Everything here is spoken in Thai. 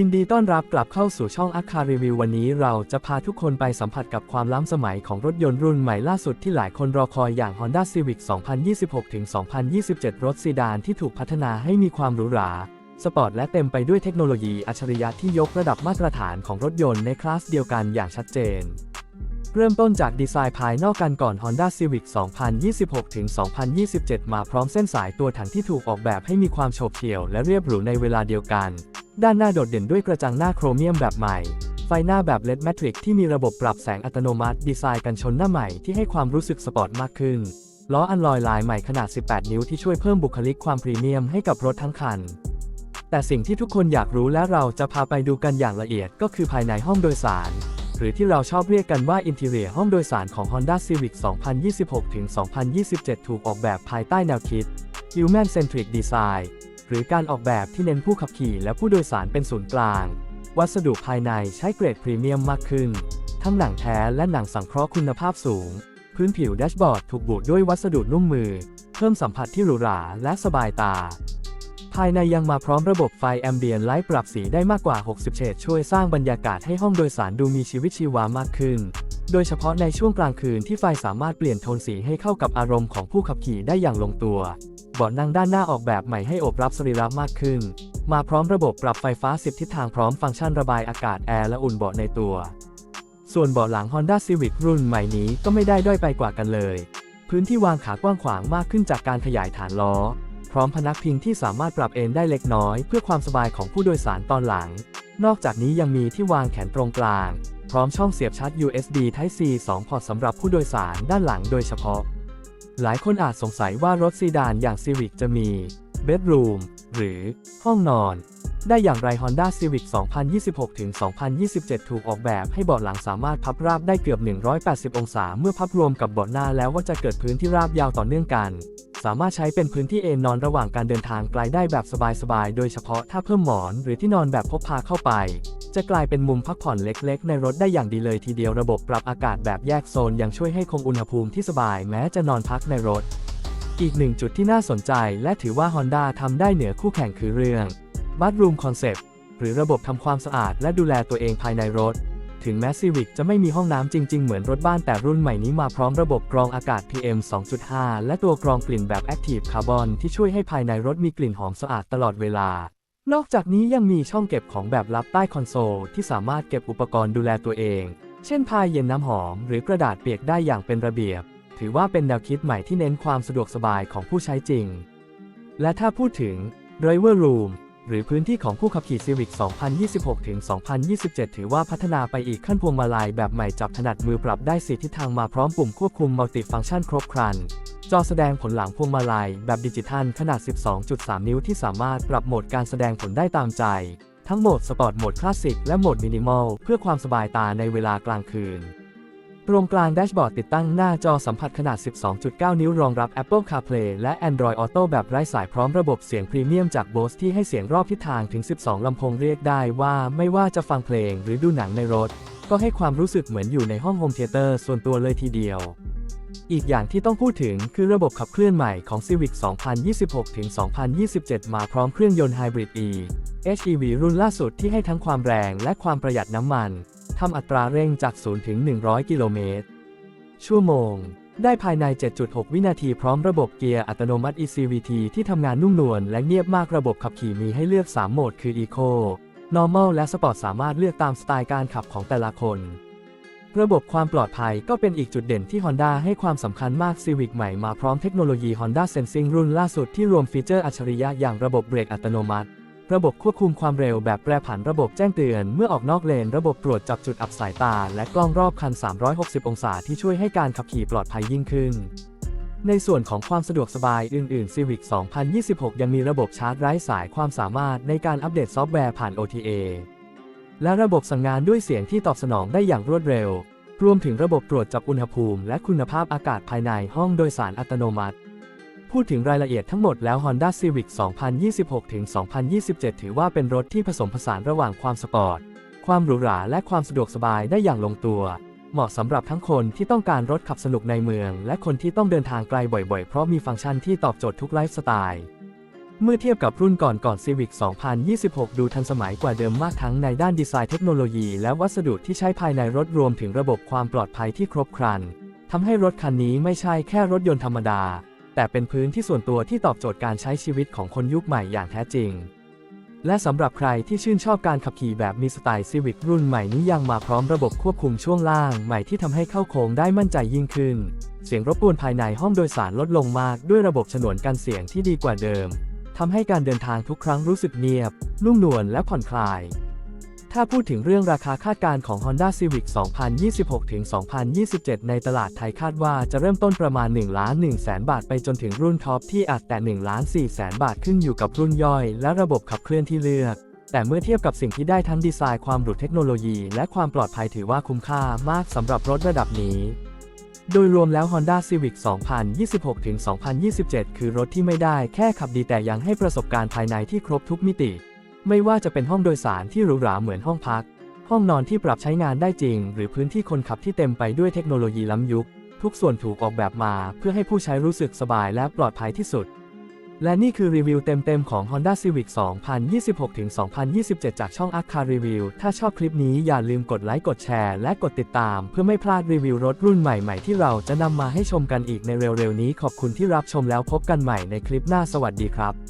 ยินดีต้อนรับกลับเข้าสู่ช่องอัคคารีวิววันนี้เราจะพาทุกคนไปสัมผัสกับความล้ำสมัยของรถยนต์รุ่นใหม่ล่าสุดที่หลายคนรอคอยอย่าง Honda Civic 2026-2027 รถซีดานที่ถูกพัฒนาให้มีความหรูหรา สปอร์ตและเต็มไปด้วยเทคโนโลยีอัจฉริยะที่ยกระดับมาตรฐานของรถยนต์ในคลาสเดียวกันอย่างชัดเจนเริ่มต้นจากดีไซน์ภายนอกกันก่อน Honda Civic 2026-2027 มาพร้อมเส้นสายตัวถังที่ถูกออกแบบให้มีความโฉบเฉี่ยวและเรียบหรูในเวลาเดียวกัน ด้านหน้าโดดเด่นด้วยกระจังหน้าโครเมียมแบบใหม่ ไฟหน้าแบบ LED Matrix ที่มีระบบปรับแสงอัตโนมัติ ดีไซน์กันชนหน้าใหม่ที่ให้ความรู้สึกสปอร์ตมากขึ้น ล้ออันลอยลายใหม่ขนาด 18 นิ้วที่ช่วยเพิ่มบุคลิกความพรีเมียมให้กับรถทั้งคัน แต่สิ่งที่ทุกคนอยากรู้และเราจะพาไปดูกันอย่างละเอียดก็คือภายในห้องโดยสาร หรือที่เราชอบเรียกกันว่า Interior ห้องโดยสารของ Honda Civic 2026-2027 ถูกออกแบบภายใต้แนวคิด Human Centric Design หรือการออกแบบที่เน้นผู้ขับขี่และผู้โดยสารเป็นศูนย์กลาง วัสดุภายในใช้เกรดพรีเมียมมากขึ้น ทั้งหนังแท้และหนังสังเคราะห์คุณภาพสูง พื้นผิวแดชบอร์ดถูกบุด้วยวัสดุนุ่มมือ เพิ่มสัมผัสที่หรูหราและสบายตา ภายในยังมาพร้อมระบบไฟแอมเบียนไลท์ปรับสีได้มากกว่า 60 เฉดช่วยสร้างบรรยากาศให้ห้องโดยสารดูมีชีวิตชีวามากขึ้น โดยเฉพาะในช่วงกลางคืนที่ไฟสามารถเปลี่ยนโทนสีให้เข้ากับอารมณ์ของผู้ขับขี่ได้อย่างลงตัวเบาะนั่งด้านหน้าออกแบบใหม่ให้อบรับสรีระมากขึ้น มาพร้อมระบบปรับไฟฟ้า 10 ทิศทางพร้อมฟังก์ชันระบายอากาศแอร์และอุ่นเบาะในตัว ส่วนเบาะหลัง Honda Civic รุ่นใหม่นี้ก็ไม่ได้ด้อยไปกว่ากันเลย พื้นที่วางขากว้างขวางมากขึ้นจากการขยายฐานล้อ ร้อมพนักพิงที่สามารถปรับเอนได้เล็กน้อย เพื่อความสบายของผู้โดยสารตอนหลัง นอกจากนี้ยังมีที่วางแขนตรงกลาง พร้อมช่องเสียบชาร์จ USB Type C 2 พอร์ตสำหรับผู้โดยสารด้านหลังโดยเฉพาะ หลายคนอาจสงสัยว่ารถซีดานอย่าง Civic จะมี Bedroom หรือห้องนอน ได้อย่างไร Honda Civic 2026-2027 ถูกออกแบบให้เบาะหลังสามารถพับราบได้เกือบ 180 องศา เมื่อพับรวมกับเบาะหน้าแล้วว่าจะเกิดพื้นที่ราบยาวต่อเนื่องกัน สามารถใช้เป็นพื้นที่เอนนอนระหว่างการเดินทางไกลได้แบบสบายๆ โดยเฉพาะถ้าเพิ่มหมอนหรือที่นอนแบบพกพาเข้าไป จะกลายเป็นมุมพักผ่อนเล็กๆ ในรถได้อย่างดีเลยทีเดียวระบบปรับอากาศแบบแยกโซนยังช่วยให้คงอุณหภูมิที่สบายแม้จะนอนพักในรถ อีกหนึ่งจุดที่น่าสนใจและถือว่า Honda ทำได้เหนือคู่แข่งคือเรื่อง Bathroom Concept หรือระบบทำความสะอาดและดูแลตัวเองภายในรถ ถึงแม้ Civic จะไม่มีห้องน้ำจริง ๆ เหมือนรถบ้านแต่รุ่นใหม่นี้มาพร้อมระบบกรองอากาศ PM 2.5 และตัวกรองกลิ่นแบบ Active Carbon ที่ช่วยให้ภายในรถมีกลิ่นหอมสะอาดตลอดเวลา นอกจากนี้ยังมีช่องเก็บของแบบลับใต้คอนโซลที่สามารถเก็บอุปกรณ์ดูแลตัวเอง เช่นพายเย็นน้ำหอม หรือกระดาษเปียกได้อย่างเป็นระเบียบ ถือว่าเป็นแนวคิดใหม่ที่เน้นความสะดวกสบายของผู้ใช้จริง และถ้าพูดถึง Driver Room หรือพื้นที่ของผู้ขับขี่ Civic 2026-2027 ถือว่าพัฒนาไปอีกขั้นพวงมาลัยแบบใหม่จับถนัดมือปรับได้สีทิศทางมาพร้อมปุ่มควบคุมมัลติฟังก์ชันครบครัน จอแสดงผลหลังพวงมาลัยแบบดิจิทัลขนาด 12.3 นิ้วที่สามารถปรับโหมดการแสดงผลได้ตามใจ ทั้งโหมดสปอร์ตโหมดคลาสสิกและโหมดมินิมอลเพื่อความสบายตาในเวลากลางคืน ตรงกลางแดชบอร์ดติดตั้งหน้าจอสัมผัสขนาด 12.9 นิ้วรองรับ Apple CarPlay และ Android Auto แบบไร้สายพร้อมระบบเสียงพรีเมียมจาก Bose ที่ให้เสียงรอบทิศทางถึง 12 ลำโพงเรียกได้ว่าไม่ว่าจะฟังเพลงหรือดูหนังในรถ ก็ให้ความรู้สึกเหมือนอยู่ในห้องโฮมเทเตอร์ส่วนตัวเลยทีเดียวอีกอย่างที่ต้องพูดถึงคือระบบขับเคลื่อนใหม่ของ Civic 2026-2027 มาพร้อมเครื่องยนต์ Hybrid E HEV รุ่นล่าสุดที่ให้ทั้งความแรงและความประหยัดน้ำมัน ทำอัตราเร่งจาก 0 ถึง 100 กิโลเมตร ชั่วโมง ได้ภายใน 7.6 วินาทีพร้อมระบบเกียร์อัตโนมัติ ECVT ที่ทำงานนุ่มนวลและเงียบมากระบบขับขี่มีให้เลือก 3 โหมด คือ Eco Normal และ Sport สามารถเลือกตามสไตล์การขับของแต่ละคน ระบบความปลอดภัยก็เป็นอีกจุดเด่นที่ Honda ให้ความสำคัญมาก Civic ใหม่มาพร้อมเทคโนโลยี Honda Sensing รุ่นล่าสุดที่รวมฟีเจอร์อัจฉริยะอย่างระบบเบรกอัตโนมัติ ระบบควบคุมความเร็วแบบแปรผันระบบแจ้งเตือน เมื่อออกนอกเลน ระบบตรวจจับจุดอับสายตา และกล้องรอบคัน 360 องศาที่ช่วยให้การขับขี่ปลอดภัยยิ่งขึ้น ในส่วนของความสะดวกสบายอื่น ๆ Civic 2026 ยังมีระบบชาร์จไร้สายความสามารถในการอัปเดตซอฟต์แวร์ผ่าน OTA และระบบสั่งงานด้วยเสียงที่ตอบสนองได้อย่างรวดเร็ว รวมถึงระบบตรวจจับอุณหภูมิ และคุณภาพอากาศภายในห้องโดยสารอัตโนมัติ พูดถึงรายละเอียดทั้งหมดแล้ว Honda Civic 2026-2027 ถือว่าเป็นรถที่ผสมผสานระหว่างความสปอร์ต ความหรูหราและความสะดวกสบายได้อย่างลงตัว เหมาะสำหรับทั้งคนที่ต้องการรถขับสนุกในเมือง และคนที่ต้องเดินทางไกลบ่อยๆ เพราะมีฟังก์ชันที่ตอบโจทย์ทุกไลฟ์สไตล์ เมื่อเทียบกับรุ่นก่อนก่อน Civic 2026 ดูทันสมัยกว่าเดิมมากทั้งในด้านดีไซน์เทคโนโลยีและวัสดุที่ใช้ภายในรถรวมถึงระบบความปลอดภัยที่ครบครันทำให้รถคันนี้ไม่ใช่แค่รถยนต์ธรรมดา แต่เป็นพื้นที่ส่วนตัวที่ตอบโจทย์การใช้ชีวิตของคนยุคใหม่อย่างแท้จริง และสำหรับใครที่ชื่นชอบการขับขี่แบบมีสไตล์ Civic รุ่นใหม่นี้ยังมาพร้อมระบบควบคุมช่วงล่างใหม่ที่ทำให้เข้าโค้งได้มั่นใจยิ่งขึ้น เสียงรบกวนภายในห้องโดยสารลดลงมากด้วยระบบฉนวนกันเสียงที่ดีกว่าเดิมทำให้การเดินทางทุกครั้งรู้สึกเงียบ นุ่มนวลและผ่อนคลาย ถ้าพูดถึงเรื่องราคาคาดการณ์ของ Honda Civic 2026-2027 ในตลาดไทยคาดว่าจะเริ่มต้นประมาณ 1 ล้าน1แสนบาทไปจนถึงรุ่นท็อปที่อาจแต่1ล้าน4แสนบาทขึ้นอยู่กับรุ่นย่อย และระบบขับเคลื่อนที่เลือก แต่เมื่อเทียบกับสิ่งที่ได้ทั้งดีไซน์ความหรูเทคโนโลยี และความปลอดภัยถือว่าคุ้มค่ามากสำหรับรถระดับนี้โดยรวมแล้ว Honda Civic 2026-2027 คือรถที่ไม่ได้แค่ขับดีแต่ยังให้ประสบการณ์ภายในที่ครบทุกมิติ ไม่ว่าจะเป็นห้องโดยสารที่หรูหราเหมือนห้องพัก ห้องนอนที่ปรับใช้งานได้จริง หรือพื้นที่คนขับที่เต็มไปด้วยเทคโนโลยีล้ำยุค ทุกส่วนถูกออกแบบมาเพื่อให้ผู้ใช้รู้สึกสบายและปลอดภัยที่สุด และนี่คือรีวิวเต็มๆของ Honda Civic 2026-2027 จากช่อง a k a Review ถ้าชอบคลิปนี้อย่าลืมกดไลค์กดแชร์และกดติดตาม เพื่อไม่พลาดรีวิวรถรุ่นใหม่ๆที่เราจะนำมาให้ชมกันอีกในเร็วๆนี้ขอบคุณที่รับชมแล้วพบกันใหม่ในคลิปหน้าสวัสดีครับ